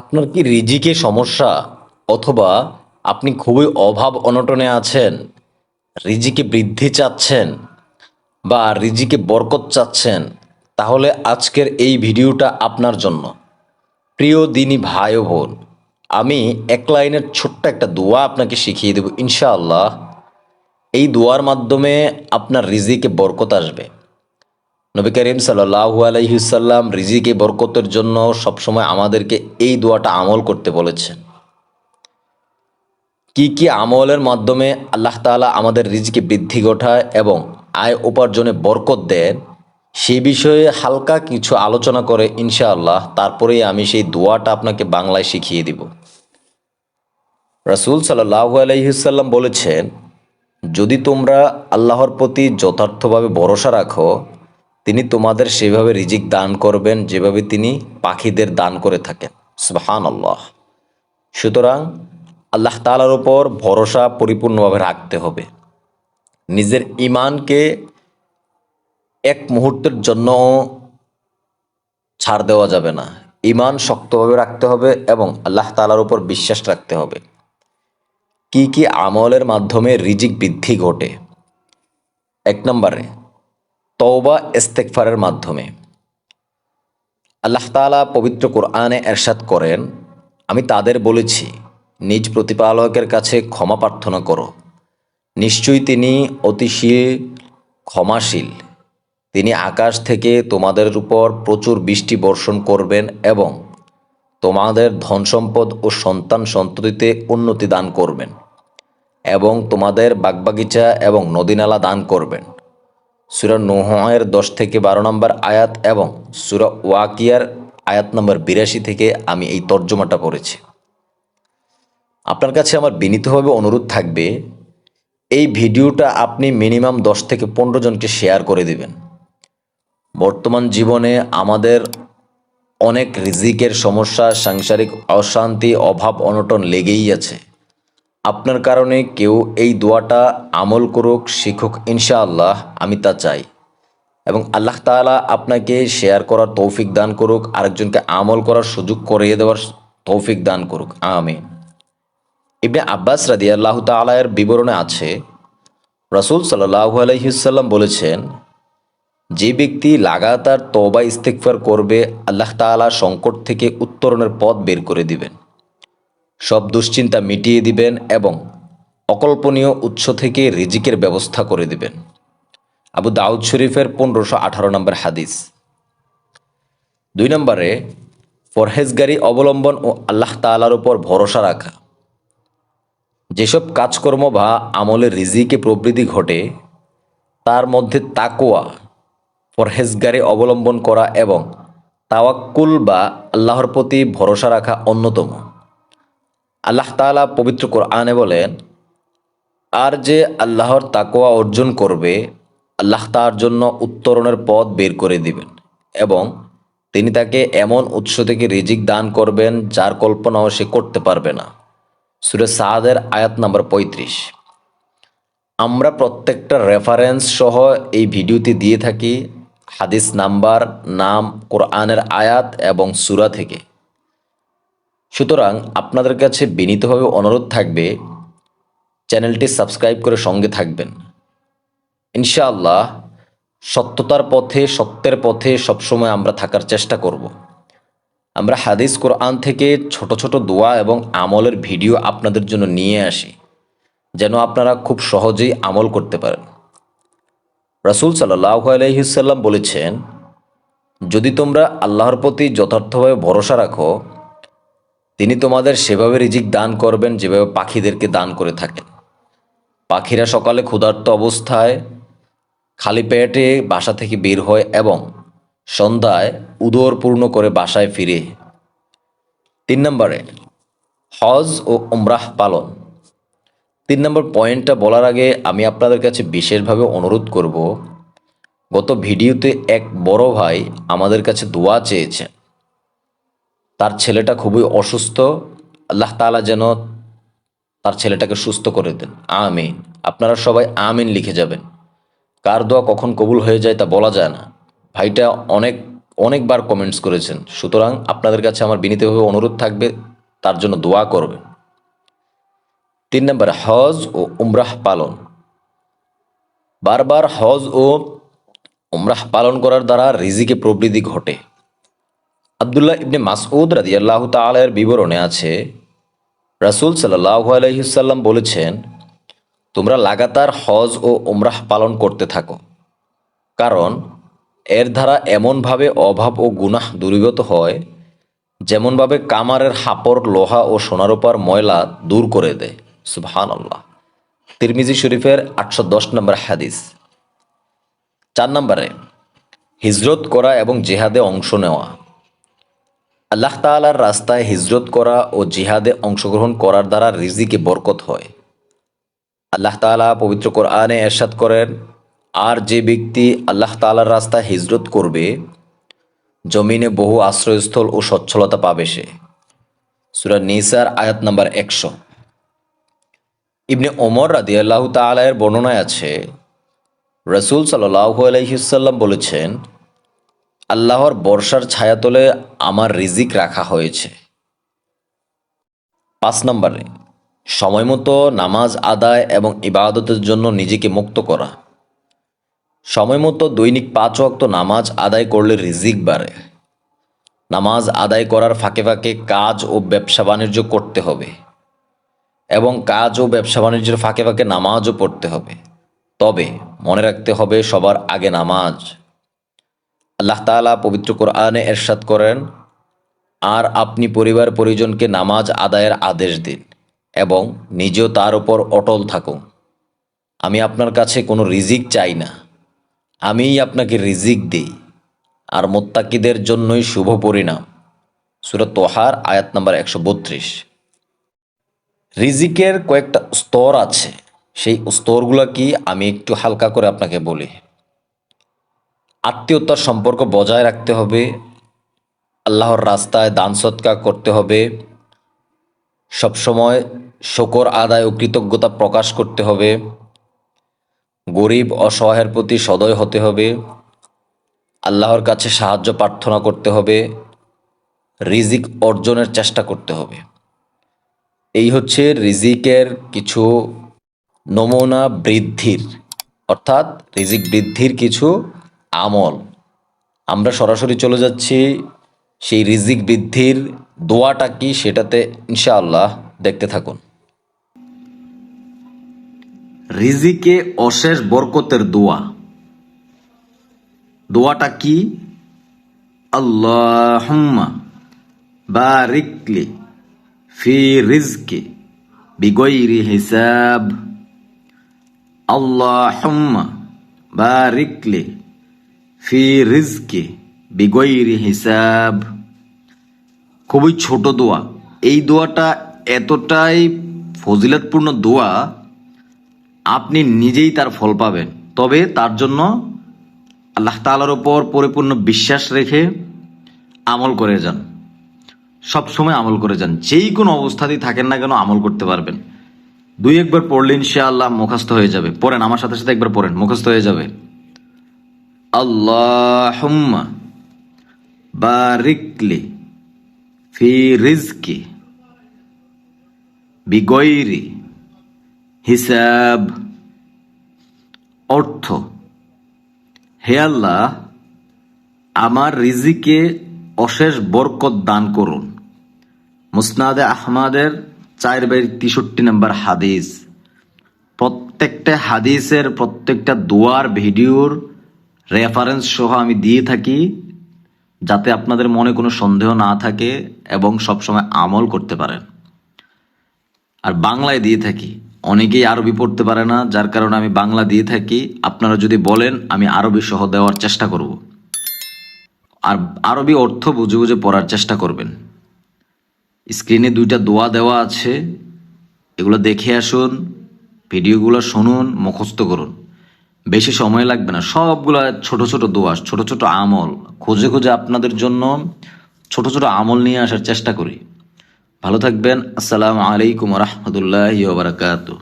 আপনার কি রিজিকে সমস্যা অথবা আপনি খুবই অভাব অনটনে আছেন, রিজিকে বৃদ্ধি চাচ্ছেন বা রিজিকে বরকত চাচ্ছেন, তাহলে আজকের এই ভিডিওটা আপনার জন্য। প্রিয় দিনী ভাই বোন, আমি এক লাইনের ছোট্ট একটা দোয়া আপনাকে শিখিয়ে দেব, ইনশাআল্লাহ। এই দোয়ার মাধ্যমে আপনার রিজিকে বরকত আসবে। নবী করিম সাল্লাহু আলহিসাল্লাম রিজিকে, বরকতের জন্য সবসময় আমাদেরকে এই দোয়াটা আমল করতে বলেছেন। কি কি আমলের মাধ্যমে আল্লাহ তাআলা আমাদের রিজিকে বৃদ্ধি ঘটায় এবং আয় উপার্জনে বরকত দেন সেই বিষয়ে হালকা কিছু আলোচনা করে ইনশাআল্লাহ তারপরেই আমি সেই দোয়াটা আপনাকে বাংলায় শিখিয়ে দিব। রাসূল সাল্লাহু আলহিসাল্লাম বলেছেন, যদি তোমরা আল্লাহর প্রতি যথার্থভাবে ভরসা রাখো তিনি তোমাদের সেভাবে রিজিক দান করবেন যেভাবে তিনি পাখিদের দান করে থাকেন। সুবহান আল্লাহ সুতরাং আল্লাহ তালার ওপর ভরসা পরিপূর্ণভাবে রাখতে হবে। নিজের ইমানকে এক মুহূর্তের জন্য ছাড় দেওয়া যাবে না। ইমান শক্তভাবে রাখতে হবে এবং আল্লাহ তালার উপর বিশ্বাস রাখতে হবে। কি কি আমলের মাধ্যমে রিজিক বৃদ্ধি ঘটে? এক নম্বরে তওবা ইস্তেকফারের মাধ্যমে। আল্লাহ তাআলা পবিত্র কোরআনে এরশাদ করেন, আমি তাদের বলেছি, নিজ প্রতিপালকের কাছে ক্ষমা প্রার্থনা করো। নিশ্চয়ই তিনি অতিশীল ক্ষমাশীল। তিনি আকাশ থেকে তোমাদের উপর প্রচুর বৃষ্টি বর্ষণ করবেন এবং তোমাদের ধন সম্পদ ও সন্তান সন্ততিতে উন্নতি দান করবেন এবং তোমাদের বাগবাগিচা এবং নদীনালা দান করবেন। সুরা নোহের দশ থেকে বারো নম্বর আয়াত এবং সুরা ওয়াকিয়ার আয়াত নম্বর বিরাশি থেকে আমি এই তর্জমাটা পড়েছি। আপনার কাছে আমার বিনীতভাবে অনুরোধ থাকবে, এই ভিডিওটা আপনি মিনিমাম দশ থেকে পনেরো জনকে শেয়ার করে দিবেন। বর্তমান জীবনে আমাদের অনেক রিজিকের সমস্যা, সাংসারিক অশান্তি, অভাব, অনটন লেগেই আছে। আপনার কারণে কেউ এই দোয়াটা আমল করুক, শিখুক, ইনশাআল্লাহ, আমি তা চাই। এবং আল্লাহ তাআলা আপনাকে শেয়ার করার তৌফিক দান করুক, আরেকজনকে আমল করার সুযোগ করিয়ে দেওয়ার তৌফিক দান করুক। আমিন। ইবনে আব্বাস রাদি আল্লাহ তালায়ের বিবরণে আছে, রসুল সাল্লাহু আলহিসাল্লাম বলেছেন, যে ব্যক্তি লাগাতার তবা ইস্তেকফার করবে, আল্লাহ তাআলা সংকট থেকে উত্তরণের পথ বের করে দিবেন। সব দুশ্চিন্তা মিটিয়ে দিবেন এবং অকল্পনীয় উৎস থেকে রিজিকের ব্যবস্থা করে দিবেন। আবু দাউদ শরীফের পনেরোশো আঠারো নম্বর হাদিস। দুই নম্বরে, পরহেজগারি অবলম্বন ও আল্লাহ তাআলার উপর ভরসা রাখা। যেসব কাজকর্ম বা আমলে রিজিকে প্রবৃদ্ধি ঘটে, তার মধ্যে তাকোয়া পরহেজগারি অবলম্বন করা এবং তাওয়াক্কুল বা আল্লাহর প্রতি ভরসা রাখা অন্যতম। আল্লাহ তাআলা পবিত্র কোরআনে বলেন, আর যে আল্লাহর তাকোয়া অর্জন করবে, আল্লাহ তার জন্য উত্তরণের পথ বের করে দিবেন এবং তিনি তাকে এমন উৎস থেকে রিজিক দান করবেন যার কল্পনাও সে করতে পারবে না। সুরে সাদের আয়াত নাম্বার পঁয়ত্রিশ। আমরা প্রত্যেকটা রেফারেন্স সহ এই ভিডিওতে দিয়ে থাকি হাদিস নাম্বার, নাম, কোরআনের আয়াত এবং সুরা থেকে। সুতরাং আপনাদের কাছে বিনীতভাবে অনুরোধ থাকবে, চ্যানেলটি সাবস্ক্রাইব করে সঙ্গে থাকবেন। ইনশাআল্লাহ, সত্যতার পথে, সত্যের পথে সবসময় আমরা থাকার চেষ্টা করব। আমরা হাদিস কোরআন থেকে ছোট ছোট দোয়া এবং আমলের ভিডিও আপনাদের জন্য নিয়ে আসি, যেন আপনারা খুব সহজেই আমল করতে পারেন। রাসুল সাল্লাহ আলহিসাল্লাম বলেছেন, যদি তোমরা আল্লাহর প্রতি যথার্থভাবে ভরসা রাখো তিনি তোমাদের সেভাবে রিজিক দান করবেন যেভাবে পাখিদেরকে দান করে থাকেন। পাখিরা সকালে ক্ষুধার্ত অবস্থায় খালি পেটে বাসা থেকে বের হয় এবং সন্ধ্যায় উদর পূর্ণ করে বাসায় ফিরে। তিন নম্বরে, হজ ও উমরাহ পালন। তিন নম্বর পয়েন্টটা বলার আগে আমি আপনাদের কাছে বিশেষভাবে অনুরোধ করব। গত ভিডিওতে এক বড় ভাই আমাদের কাছে দোয়া চেয়েছেন। তার ছেলেটা খুবই অসুস্থ। আল্লাহ তাআলা যেন তার ছেলেটাকে সুস্থ করে দেন। আমিন। আপনারা সবাই আমিন লিখে যাবেন। কার দোয়া কখন কবুল হয়ে যায় তা বলা যায় না। ভাইটা অনেক, অনেকবার কমেন্টস করেছেন। সুতরাং আপনাদের কাছে আমার বিনীতভাবে অনুরোধ থাকবে, তার জন্য দোয়া করবেন। তিন নম্বর, হজ ও উমরাহ পালন। বারবার হজ ও উমরাহ পালন করার দ্বারা রিজিকে প্রবৃদ্ধি ঘটে। আবদুল্লাহ ইবনে মাসউদ রাদিয়াল্লাহ তালের বিবরণে আছে, রাসূল সাল্লাহ আলহিসাল্লাম বলেছেন, তোমরা লাগাতার হজ ও উমরাহ পালন করতে থাকো। কারণ, এর দ্বারা এমনভাবে অভাব ও গুনাহ দূরীভূত হয়, যেমনভাবে কামারের হাপড়, লোহা ও সোনারূপার ময়লা দূর করে দেয়। সুবহান আল্লাহ তিরমিজি শরীফের আটশো দশ নম্বর হাদিস। চার নম্বরে, হিজরত করা এবং জেহাদে অংশ নেওয়া। আল্লাহ তালার রাস্তায় হিজরত করা ও জিহাদে অংশগ্রহণ করার দ্বারা রিজিকে বরকত হয়। আল্লাহ তালা পবিত্র কোরআনে এরশাদ করেন, আর যে ব্যক্তি আল্লাহ তালার রাস্তায় হিজরত করবে, জমিনে বহু আশ্রয়স্থল ও সচ্ছলতা পাবে সে। সুরা নিসার আয়াত নাম্বার একশো। ইবনে ওমর রাদি আল্লাহ তালায়ের বর্ণনায় আছে, রসুল সাল্লাহ আলহিসাল্লাম বলেছেন আল্লাহর বর্ষার ছায়াতলে আমার রিজিক রাখা হয়েছে। পাঁচ নম্বরে, সময় মতো নামাজ আদায় এবং ইবাদতের জন্য নিজেকে মুক্ত করা। সময় মতো দৈনিক পাঁচ ওয়াক্ত নামাজ আদায় করলে রিজিক বাড়ে। নামাজ আদায় করার ফাঁকে ফাঁকে কাজ ও ব্যবসা বাণিজ্য করতে হবে এবং কাজ ও ব্যবসা বাণিজ্যের ফাঁকে ফাঁকে নামাজও পড়তে হবে। তবে মনে রাখতে হবে সবার আগে নামাজ আল্লাহ তাআলা পবিত্র কোরআনে এরশাদ করেন, আর আপনি পরিবার পরিজনকে নামাজ আদায়ের আদেশ দিন এবং নিজেও তার উপর অটল থাকুন। আমি আপনার কাছে কোনো রিজিক চাই না। আমিই আপনাকে রিজিক দিই। আর মোত্তাকিদের জন্যই শুভ পরিণাম। সুরত তোহার, আয়াত নাম্বার একশো বত্রিশ। রিজিকের কয়েকটা স্তর আছে। সেই স্তরগুলো কি আমি একটু হালকা করে আপনাকে বলি। আত্মীয়তার সম্পর্ক বজায় রাখতে হবে, আল্লাহর রাস্তায় দান সৎকার করতে হবে, সবসময় শকর আদায় ও কৃতজ্ঞতা প্রকাশ করতে হবে, গরিব অসহায়ের প্রতি সদয় হতে হবে, আল্লাহর কাছে সাহায্য প্রার্থনা করতে হবে, রিজিক অর্জনের চেষ্টা করতে হবে। এই হচ্ছে রিজিকের কিছু নমুনা বৃদ্ধির, অর্থাৎ রিজিক বৃদ্ধির কিছু আমল। আমরা সরাসরি চলে যাচ্ছি। সেই রিজিক বৃদ্ধির দোয়াটা কি সেটাতে ইনশাআল্লাহ দেখতে থাকুন। রিজিকে অশেষ বরকতের দোয়া। দোয়াটা কি? আল্লাহুম্মা বারিকলি ফি রিজকে বিগৈরি হিসাব। আল্লাহুম্মা বারিকলি ফি রিজকে বিগৈরি হিসাব। খুবই ছোট দোয়া। এই দোয়াটা এতটাই ফজিলতপূর্ণ দোয়া, আপনি নিজেই তার ফল পাবেন। তবে তার জন্য আল্লাহ তালার ওপর পরিপূর্ণ বিশ্বাস রেখে আমল করে যান। সব সময় আমল করে যান। যেই কোনো অবস্থাতেই থাকেন না কেন আমল করতে পারবেন। দুই একবার পড়লে ইনশাআল্লাহ মুখস্থ হয়ে যাবে। পড়েন, আমার সাথে সাথে একবার পড়েন, মুখস্থ হয়ে যাবে। আল্লাহুম্মা বারিকলি ফি রিজকি বিগৈরি হিসাব অর্থ। হে আল্লাহ, আমার রিজিকে অশেষ বরকত দান করুন। মুসনাদে আহমাদের চার বাই তেষট্টি নম্বর হাদিস। প্রত্যেকটা হাদিসের প্রত্যেকটা দোয়ার ভিডিওর রেফারেন্স সহ আমি দিয়ে থাকি যাতে আপনাদের মনে কোনো সন্দেহ না থাকে এবং সবসময় আমল করতে পারেন। আর বাংলায় দিয়ে থাকি। অনেকেই আরবি পড়তে পারে না, যার কারণে আমি বাংলা দিয়ে থাকি। আপনারা যদি বলেন, আমি আরবি সহ দেওয়ার চেষ্টা করব। আর আরবি অর্থ বুঝে বুঝে পড়ার চেষ্টা করবেন। স্ক্রিনে দুইটা দোয়া দেওয়া আছে। এগুলো দেখে আসুন, ভিডিওগুলো শুনুন, মুখস্থ করুন। বেশি সময় লাগবে না। সবগুলো ছোট ছোট দোয়াস ছোট ছোট আমল। খুঁজে খুঁজে আপনাদের জন্য ছোট ছোট আমল নিয়ে আসার চেষ্টা করি। ভালো থাকবেন। আসসালামু আলাইকুম রহমতুল্লাহ বারাকাতু